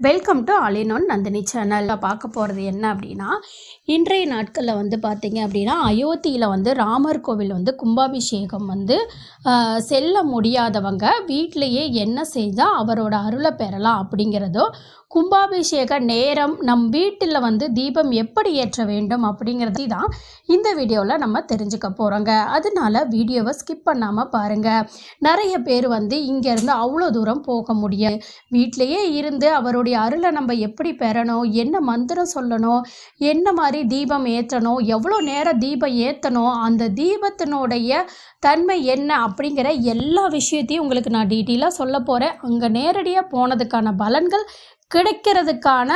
Welcome to ஆலினோன் Nandini சேனலில் பார்க்க போகிறது என்ன அப்படின்னா இன்றைய நாட்களில் வந்து பார்த்திங்க அப்படின்னா அயோத்தியில் வந்து ராமர் கோவில் வந்து கும்பாபிஷேகம் வந்து செல்ல முடியாதவங்க வீட்டிலையே என்ன செஞ்சால் அவரோட அருளை பெறலாம் அப்படிங்கிறதோ கும்பாபிஷேக நேரம் நம் வீட்டில் வந்து தீபம் எப்படி ஏற்ற வேண்டும் அப்படிங்கிறது தான் இந்த வீடியோவில் நம்ம தெரிஞ்சுக்க போகிறோங்க அதனால வீடியோவை ஸ்கிப் பண்ணாமல் பாருங்கள் நிறைய பேர் வந்து இங்கேருந்து அவ்வளோ தூரம் போக முடியாது வீட்டிலையே இருந்து அவருடைய அருளை நம்ம எப்படி பெறணும்? என்ன மந்திரம் சொல்லணும்? என்ன மாதிரி தீபம் ஏற்றணும் எவ்வளோ நேரம் தீபம் ஏற்றணும் அந்த தீபத்தினுடைய தன்மை என்ன? அப்படிங்கிற எல்லா விஷயத்தையும் உங்களுக்கு நான் டீட்டெயிலாக சொல்ல போகிறேன் அங்கே நேரடியாக போனதுக்கான பலன்கள் கிடைக்கிறதுக்கான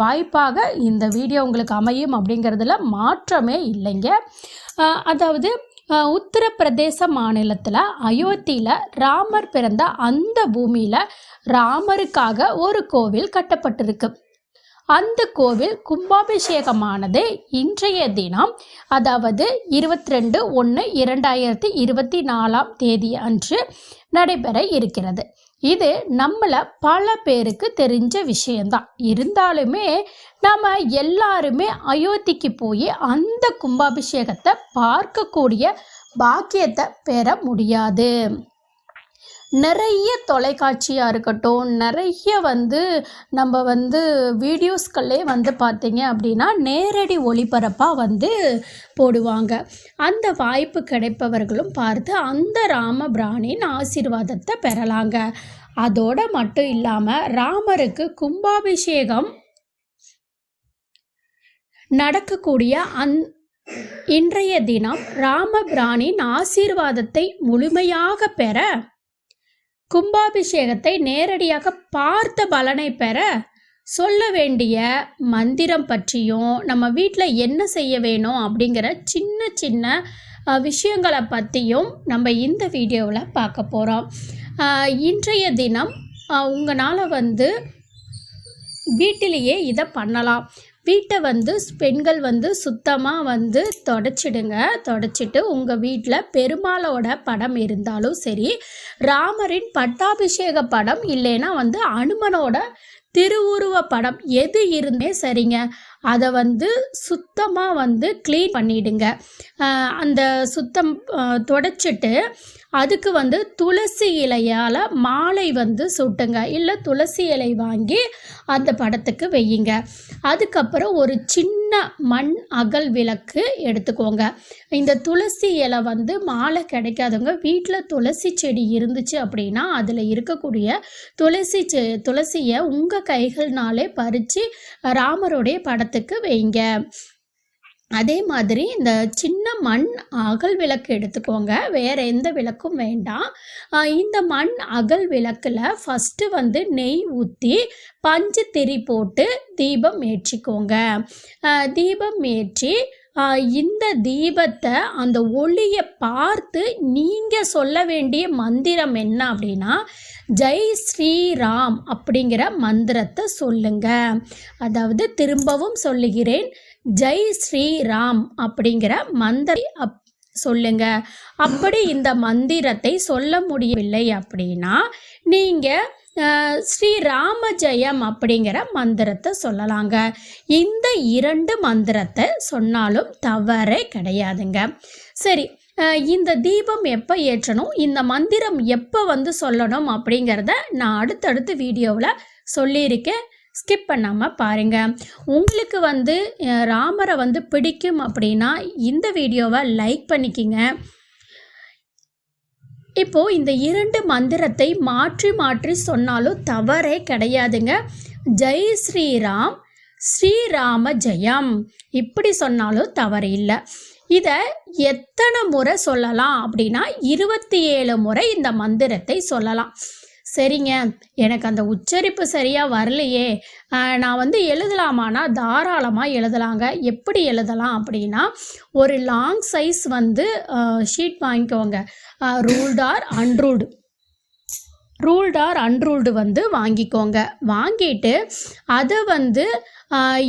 வாய்ப்பாக இந்த வீடியோ உங்களுக்கு அமையும் அப்படிங்கிறதுல மாற்றமே இல்லைங்க. அதாவது உத்தரப்பிரதேச மாநிலத்தில் அயோத்தியில் ராமர் பிறந்த அந்த பூமியில் ராமருக்காக ஒரு கோவில் கட்டப்பட்டிருக்கு. அந்த கோவில் கும்பாபிஷேகமானது இன்றைய தினம் அதாவது இருபத்தி ரெண்டு ஒன்று இரண்டாயிரத்தி இருபத்தி நாலாம் தேதி அன்று நடைபெற இருக்கிறது. இது நம்மள பல பேருக்கு தெரிஞ்ச விஷயம்தான். இருந்தாலுமே நம்ம எல்லாருமே அயோத்திக்கு போய் அந்த கும்பாபிஷேகத்தை பார்க்கக்கூடிய பாக்கியத்தை பெற முடியாது. நிறைய தொலைக்காட்சியாக இருக்கட்டும் நிறைய வந்து நம்ம வந்து வீடியோஸ்களே வந்து பார்த்தீங்க அப்படின்னா நேரடி ஒளிபரப்பாக வந்து போடுவாங்க. அந்த வாய்ப்பு கிடைப்பவர்களும் பார்த்து அந்த ராமபிரானின் ஆசீர்வாதத்தை பெறலாங்க. அதோட மட்டும் இல்லாமல் ராமருக்கு கும்பாபிஷேகம் நடக்கக்கூடிய அந் இன்றைய தினம் ராமபிரானின் ஆசீர்வாதத்தை முழுமையாக பெற கும்பாபிஷேகத்தை நேரடியாக பார்த்த பலனை பெற சொல்ல வேண்டிய மந்திரம் பற்றியும் நம்ம வீட்டில் என்ன செய்ய வேணும் அப்படிங்கிற சின்ன சின்ன விஷயங்களை பற்றியும் நம்ம இந்த வீடியோவில் பார்க்க போகிறோம் இன்றைய தினம் உங்களால் வந்து வீட்டிலேயே இதை பண்ணலாம். வீட்டை வந்து பெண்கள் வந்து சுத்தமாக வந்து தொடச்சிடுங்க. தொடச்சிட்டு உங்கள் வீட்டில் பெருமாளோட படம் இருந்தாலும் சரி ராமரின் பட்டாபிஷேக படம் இல்லைன்னா வந்து அனுமனோட திருவுருவ படம் எது இருந்தே சரிங்க. அதை வந்து சுத்தமாக வந்து க்ளீன் பண்ணிடுங்க. அந்த சுத்தம் தொடச்சிட்டு அதுக்கு வந்து துளசி இலையால் மாலை வந்து சுட்டுங்க. இல்லை துளசி இலை வாங்கி அந்த படத்துக்கு வையுங்க. அதுக்கப்புறம் ஒரு சின்ன மண் அகல் விளக்கு எடுத்துக்கோங்க. இந்த துளசி இலை வந்து மாலை கிடைக்காதவங்க வீட்டில் துளசி செடி இருந்துச்சு அப்படின்னா அதில் இருக்கக்கூடிய துளசி செ துளசியை உங்கள் கைகள்னாலே பறித்து ராமருடைய படத்தை படத்துக்கு வைங்க. அதே மாதிரி இந்த சின்ன மண் அகல் விளக்கு எடுத்துக்கோங்க. வேற எந்த விளக்கும் வேண்டாம். இந்த மண் அகல் விளக்கில் ஃபஸ்ட்டு வந்து நெய் ஊற்றி பஞ்சு திரி போட்டு தீபம் ஏற்றிக்கோங்க. தீபம் ஏற்றி இந்த தீபத்தை அந்த ஒளியை பார்த்து நீங்கள் சொல்ல வேண்டிய மந்திரம் என்ன அப்படின்னா ஜெய் ஸ்ரீராம் அப்படிங்கிற மந்திரத்தை சொல்லுங்க. அதாவது திரும்பவும் சொல்லுகிறேன் ஜெய் ஸ்ரீராம் அப்படிங்கிற மந்திர அப் சொல்லுங்க. அப்படி இந்த மந்திரத்தை சொல்ல முடியவில்லை அப்படின்னா நீங்கள் ஸ்ரீ ராமஜெயம் அப்படிங்கிற மந்திரத்தை சொல்லலாங்க. இந்த இரண்டு மந்திரத்தை சொன்னாலும் தவறே கிடையாதுங்க. சரி இந்த தீபம் எப்போ ஏற்றணும் இந்த மந்திரம் எப்போ வந்து சொல்லணும் அப்படிங்கிறத நான் அடுத்தடுத்த வீடியோவில் சொல்லியிருக்கேன். ஸ்கிப் பண்ணாமல் பாருங்கள் உங்களுக்கு வந்து ராமரை வந்து பிடிக்கும் அப்படின்னா இந்த வீடியோவை லைக் பண்ணிக்கிங்க. இப்போ இந்த இரண்டு மந்திரத்தை மாற்றி மாற்றி சொன்னாலும் தவறே கிடையாதுங்க. ஜெய் ஸ்ரீராம் ஸ்ரீராம ஜெயம். இப்படி சொன்னாலும் தவறு இல்லை. இதை எத்தனை முறை சொல்லலாம் அப்படின்னா இருபத்தி ஏழு முறை இந்த மந்திரத்தை சொல்லலாம். சரிங்க. எனக்கு அந்த உச்சரிப்பு சரியாக வரலையே. நான் வந்து எழுதலாமானா? தாராளமாக எழுதலாங்க. எப்படி எழுதலாம் அப்படின்னா ஒரு லாங் சைஸ் வந்து ஷீட் வாங்கிக்கோங்க. Ruled or unruled ruled or unruled வந்து வாங்கிக்கோங்க. வாங்கிட்டு அதை வந்து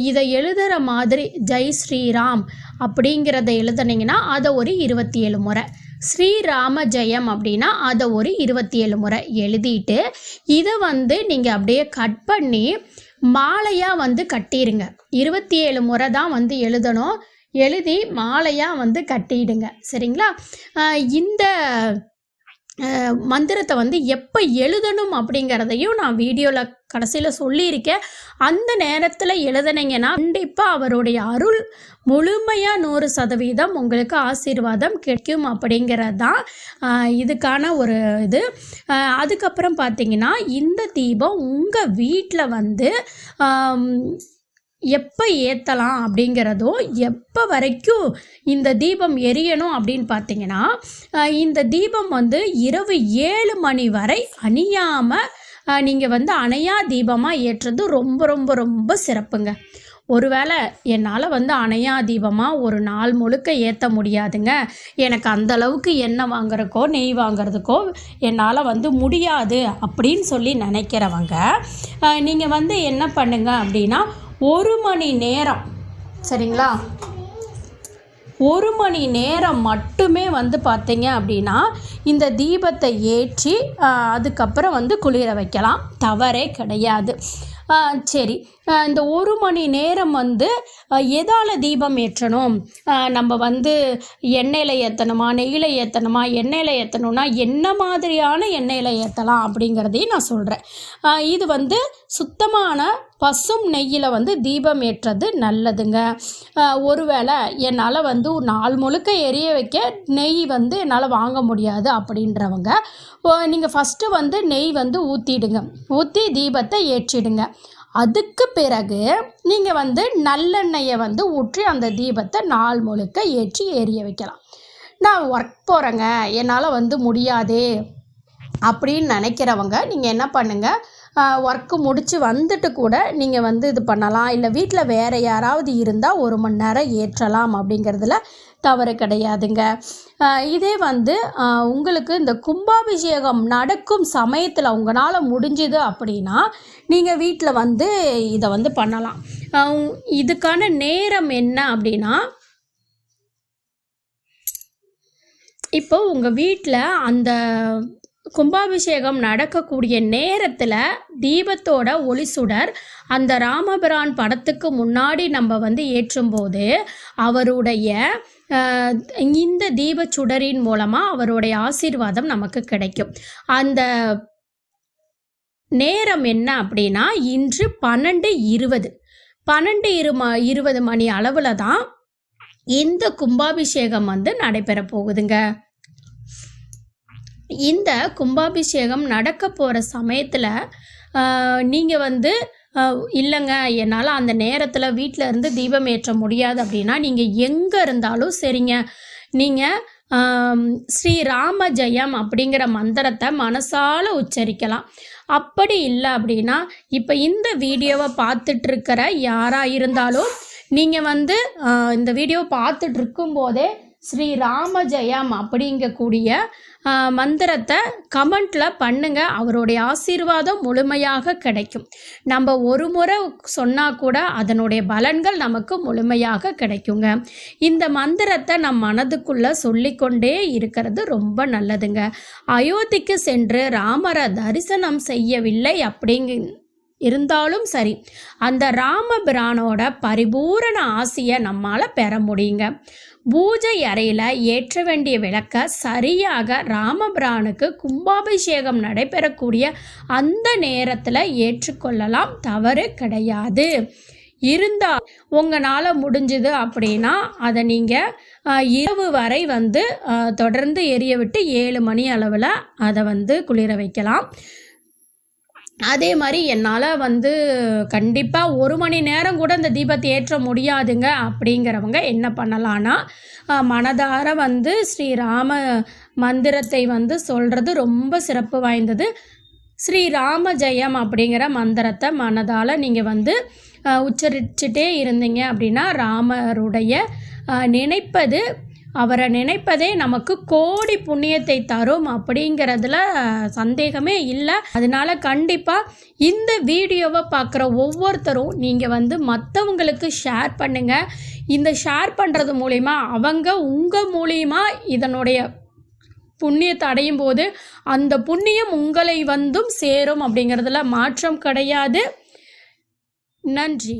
இதை எழுதுகிற மாதிரி ஜெய் ஸ்ரீராம் அப்படிங்கிறத எழுதுனீங்கன்னா அதை ஒரு இருபத்தி ஏழு முறை. ஸ்ரீராம ஜெயம் அப்படின்னா அதை ஒரு இருபத்தி ஏழு முறை எழுதிட்டு இதை வந்து நீங்கள் அப்படியே கட் பண்ணி மாலையாக வந்து கட்டிடுங்க. இருபத்தி ஏழு முறை தான் வந்து எழுதணும். எழுதி மாலையாக வந்து கட்டிடுங்க. சரிங்களா? இந்த மந்திரத்தை வந்து எப்போ எழுதணும் அப்படிங்கிறதையும் நான் வீடியோவில் கடைசியில் சொல்லியிருக்கேன். அந்த நேரத்தில் எழுதுனீங்கன்னா கண்டிப்பாக அவருடைய அருள் முழுமையாக நூறு சதவீதம் உங்களுக்கு ஆசீர்வாதம் கிடைக்கும் அப்படிங்கிறது தான் இதுக்கான ஒரு இது. அதுக்கப்புறம் பார்த்தீங்கன்னா இந்த தீபம் உங்கள் வீட்டில் வந்து எப்போ ஏற்றலாம் அப்படிங்கிறதும் எப்போ வரைக்கும் இந்த தீபம் எரியணும் அப்படின்னு பார்த்தீங்கன்னா இந்த தீபம் வந்து இரவு ஏழு மணி வரை அணியாமல் நீங்கள் வந்து அணையா தீபமாக ஏற்றுறது ரொம்ப ரொம்ப ரொம்ப சிறப்புங்க. ஒருவேளை என்னால் வந்து அணையா தீபமாக ஒரு நாள் முழுக்க ஏற்ற முடியாதுங்க. எனக்கு அந்த அளவுக்கு எண்ணெய் வாங்குறதுக்கோ நெய் வாங்குறதுக்கோ என்னால் வந்து முடியாது அப்படின்னு சொல்லி நினைக்கிறவங்க நீங்கள் வந்து என்ன பண்ணுங்க அப்படின்னா ஒரு மணி நேரம். சரிங்களா? ஒரு மணி நேரம் மட்டுமே வந்து பார்த்தீங்க அப்படின்னா இந்த தீபத்தை ஏற்றி அதுக்கப்புறம் வந்து குளிர வைக்கலாம். தவறே கிடையாது. சரி. இந்த ஒரு மணி நேரம் வந்து எதால் தீபம் ஏற்றணும்? நம்ம வந்து எண்ணெயில் ஏற்றணுமா நெய்யில் ஏற்றணுமா எண்ணெயில் ஏற்றணும்னா என்ன மாதிரியான எண்ணெயில் ஏற்றலாம் அப்படிங்கிறதையும் நான் சொல்கிறேன் இது வந்து சுத்தமான பசும் நெய்யில் வந்து தீபம் ஏற்றது நல்லதுங்க. ஒருவேளை என்னால் வந்து நாள் முழுக்க எரிய வைக்க நெய் வந்து என்னால் வாங்க முடியாது அப்படின்றவங்க நீங்கள் ஃபஸ்ட்டு வந்து நெய் வந்து ஊற்றிடுங்க ஊற்றி தீபத்தை ஏற்றிடுங்க. அதுக்கு பிறகு நீங்கள் வந்து நல்லெண்ணெயை வந்து ஊற்றி அந்த தீபத்தை நாள் முழுக்க ஏற்றி எரிய வைக்கலாம். நான் ஒர்க் போகிறேங்க என்னால் வந்து முடியாதே அப்படின்னு நினைக்கிறவங்க நீங்கள் என்ன பண்ணுங்கள் ஒர்க்கு முடித்து வந்துட்டு கூட நீங்கள் வந்து இது பண்ணலாம். இல்லை வீட்டில் வேறு யாராவது இருந்தால் ஒரு மணி நேரம் ஏற்றலாம் அப்படிங்கிறதுல தவறு கிடையாதுங்க. இதே வந்து உங்களுக்கு இந்த கும்பாபிஷேகம் நடக்கும் சமயத்தில் உங்களால் முடிஞ்சுது அப்படின்னா நீங்கள் வீட்டில் வந்து இதை வந்து பண்ணலாம். இதுக்கான நேரம் என்ன அப்படின்னா இப்போ உங்கள் வீட்டில் அந்த கும்பாபிஷேகம் நடக்கக்கூடிய நேரத்தில் தீபத்தோட ஒளி சுடர் அந்த ராமபிரான் படத்துக்கு முன்னாடி நம்ம வந்து ஏற்றும்போது அவருடைய இந்த தீபச் சுடரின் மூலமாக அவருடைய ஆசீர்வாதம் நமக்கு கிடைக்கும். அந்த நேரம் என்ன அப்படின்னா இன்று பன்னெண்டு இருபது. பன்னெண்டு இரு ம இருபது மணி அளவில் தான் இந்த கும்பாபிஷேகம் வந்து நடைபெற போகுதுங்க. இந்த கும்பாபிஷேகம் நடக்க போகிற சமயத்தில் நீங்கள் வந்து இல்லைங்க என்னால் அந்த நேரத்தில் வீட்டில் இருந்து தீபம் ஏற்ற முடியாது அப்படின்னா நீங்கள் எங்கே இருந்தாலும் சரிங்க. நீங்கள் ஸ்ரீ ராம ஜெயம் அப்படிங்கிற மந்திரத்தை மனசால உச்சரிக்கலாம். அப்படி இல்லை அப்படின்னா இப்போ இந்த வீடியோவை பார்த்துட்டு இருக்கிற யாராக இருந்தாலும் நீங்கள் வந்து இந்த வீடியோ பார்த்துட்டு இருக்கும்போதே ஸ்ரீ ராம ஜெயம் அப்படிங்கக்கூடிய மந்திரத்தை கமெண்ட்டில் பண்ணுங்க. அவருடைய ஆசீர்வாதம் முழுமையாக கிடைக்கும். நம்ம ஒரு முறை சொன்னால் கூட அதனுடைய பலன்கள் நமக்கு முழுமையாக கிடைக்குங்க. இந்த மந்திரத்தை நம் மனதுக்குள்ளே சொல்லிக்கொண்டே இருக்கிறது ரொம்ப நல்லதுங்க. அயோத்திக்கு சென்று ராமரை தரிசனம் செய்யவில்லை அப்படிங்க இருந்தாலும் சரி அந்த ராமபிரானோட பரிபூரண ஆசையை நம்மால் பெற முடியுங்க. பூஜை அறையில் ஏற்ற வேண்டிய விளக்க சரியாக ராமபிரானுக்கு கும்பாபிஷேகம் நடைபெறக்கூடிய அந்த நேரத்தில் ஏற்றுக்கொள்ளலாம் தவறு கிடையாது. இருந்தால் உங்களால் முடிஞ்சுது அப்படின்னா அதை நீங்கள் இரவு வரை வந்து தொடர்ந்து எரிய விட்டு ஏழு மணி அளவில் அதை வந்து குளிர வைக்கலாம். அதே மாதிரி என்னால் வந்து கண்டிப்பாக ஒரு மணி நேரம் கூட இந்த தீபத்தை ஏற்ற முடியாதுங்க அப்படிங்கிறவங்க என்ன பண்ணலான்னா மனதார வந்து ஸ்ரீராம மந்திரத்தை வந்து சொல்கிறது ரொம்ப சிறப்பு வாய்ந்தது. ஸ்ரீராம ஜெயம் அப்படிங்கிற மந்திரத்தை மனதால் நீங்கள் வந்து உச்சரிச்சுட்டே இருந்தீங்க அப்படின்னா ராமருடைய நினைப்பது அவரை நினைப்பதே நமக்கு கோடி புண்ணியத்தை தரும் அப்படிங்கிறதுல சந்தேகமே இல்லை. அதனால கண்டிப்பாக இந்த வீடியோவை பார்க்குற ஒவ்வொருத்தரும் நீங்கள் வந்து மற்றவங்களுக்கு ஷேர் பண்ணுங்கள் இந்த ஷேர் பண்ணுறது மூலிமா அவங்க உங்கள் மூலிமா இதனுடைய புண்ணியத்தை அடையும் போது அந்த புண்ணியம் உங்களை வந்தும் சேரும் அப்படிங்கிறதுல மாற்றம் கிடையாது. நன்றி.